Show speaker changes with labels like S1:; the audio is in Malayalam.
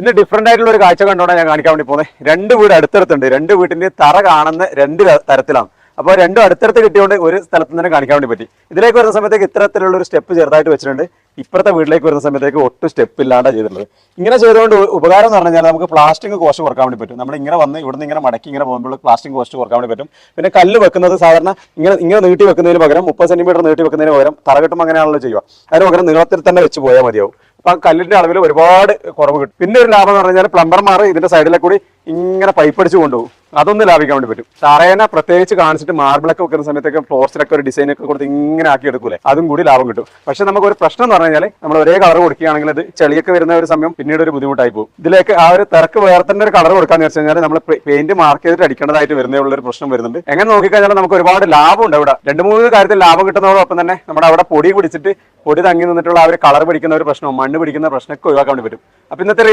S1: ഇന്ന് ഡിഫറെന്റ് ആയിട്ടുള്ള ഒരു കാഴ്ച കണ്ടോണ്ടാണ് ഞാൻ കാണിക്കാൻ വേണ്ടി പോകുന്നത് രണ്ട് വീട് അടുത്തടുത്തുണ്ട്. രണ്ട് വീട്ടിന്റെ തറ കാണുന്ന രണ്ട് തരത്തിലാണ്. അപ്പോൾ രണ്ടും അടുത്തടുത്ത് കിട്ടിയോണ്ട് ഒരു സ്ഥലത്ത് തന്നെ കാണിക്കാൻ വേണ്ടി പറ്റി. ഇതിലേക്ക് വരുന്ന സമയത്തേക്ക് ഇത്തരത്തിലുള്ള ഒരു സ്റ്റെപ്പ് ചെറുതായിട്ട് വെച്ചിട്ടുണ്ട്. ഇപ്പുറത്തെ വീട്ടിലേക്ക് വരുന്ന സമയത്തേക്ക് ഒട്ടും സ്റ്റെപ്പ് ഇല്ലാണ്ടാണ് ചെയ്തിട്ടുള്ളത്. ഇങ്ങനെ ചെയ്തുകൊണ്ട് ഉപകാരം എന്ന് പറഞ്ഞു കഴിഞ്ഞാൽ നമുക്ക് പ്ലാസ്റ്റിക് കോസ്റ്റ് കുറയ്ക്കാൻ വേണ്ടി പറ്റും. നമ്മൾ ഇങ്ങനെ വന്ന് ഇവിടുന്ന് ഇങ്ങനെ മടക്കി ഇങ്ങനെ പോകുമ്പോൾ പ്ലാസ്റ്റിക് കോസ്റ്റ് കുറയ്ക്കാൻ വേണ്ടി പറ്റും. പിന്നെ കല്ല് വെക്കുന്നത് സാധാരണ ഇങ്ങനെ ഇങ്ങനെ നീട്ടി വെക്കുന്നതിന് പകരം മുപ്പത് സെന്റിമീറ്റർ നീട്ടി വെക്കുന്നതിന് പകരം തറകെട്ടും അങ്ങനെയാണല്ലോ ചെയ്യുക. അതിന് പകരം നീളത്തിൽ തന്നെ വെച്ച് പോയാൽ മതിയാവും. അപ്പൊ ആ കല്ലിന്റെ അളവിൽ ഒരുപാട് കുറവ് കിട്ടും. പിന്നെ ഒരു ലാഭം എന്ന് പറഞ്ഞാൽ പ്ലംബർമാർ ഇതിന്റെ സൈഡിലെ കൂടി ഇങ്ങനെ പൈപ്പ് അടിച്ച് കൊണ്ടുപോകും. അതൊന്നും ലാഭിക്കാൻ വേണ്ടി പറ്റും. തറേനെ പ്രത്യേകിച്ച് കാണിച്ചിട്ട് മാർബിളൊക്കെ വെക്കുന്ന സമയത്തൊക്കെ ഫ്ലോർസിലൊക്കെ ഒരു ഡിസൈൻ ഒക്കെ കൊടുത്ത് ഇങ്ങനെ ആക്കി എടുക്കൂലേ? അതും കൂടി ലാഭം കിട്ടും. പക്ഷെ നമുക്ക് ഒരു പ്രശ്നം എന്ന് പറഞ്ഞു കഴിഞ്ഞാൽ നമ്മൾ ഒരേ കളർ കൊടുക്കുകയാണെങ്കിൽ അത് ചെളിയൊക്കെ വരുന്ന ഒരു സമയം പിന്നീട് ഒരു ബുദ്ധിമുട്ടായി പോകും. ഇതിലേക്ക് ആ ഒരു തിരക്ക് വേറെ ഒരു കളർ കൊടുക്കാന്ന് വെച്ച് കഴിഞ്ഞാൽ നമ്മൾ പെയിന്റ് മാർക്ക് ചെയ്തിട്ട് അടിക്കേണ്ടതായിട്ട് വരുന്നതിനുള്ള ഒരു പ്രശ്നം വരുന്നുണ്ട്. എങ്ങനെ നോക്കിക്കഴിഞ്ഞാൽ നമുക്ക് ഒരുപാട് ലാഭം ഉണ്ട് അവിടെ. രണ്ട് മൂന്ന് കാര്യത്തിൽ ലാഭം കിട്ടുന്നതോടൊപ്പം തന്നെ നമ്മുടെ അവിടെ പൊടി പിടിച്ചിട്ട് പൊടി തങ്ങി നിന്നിട്ടുള്ള ആ ഒരു കളർ പിടിക്കുന്ന ഒരു പ്രശ്നവും മണ്ണ് പിടിക്കുന്ന പ്രശ്നമൊക്കെ ഒഴിവാക്കാൻ വേണ്ടി പറ്റും. അപ്പൊ ഇന്നത്തെ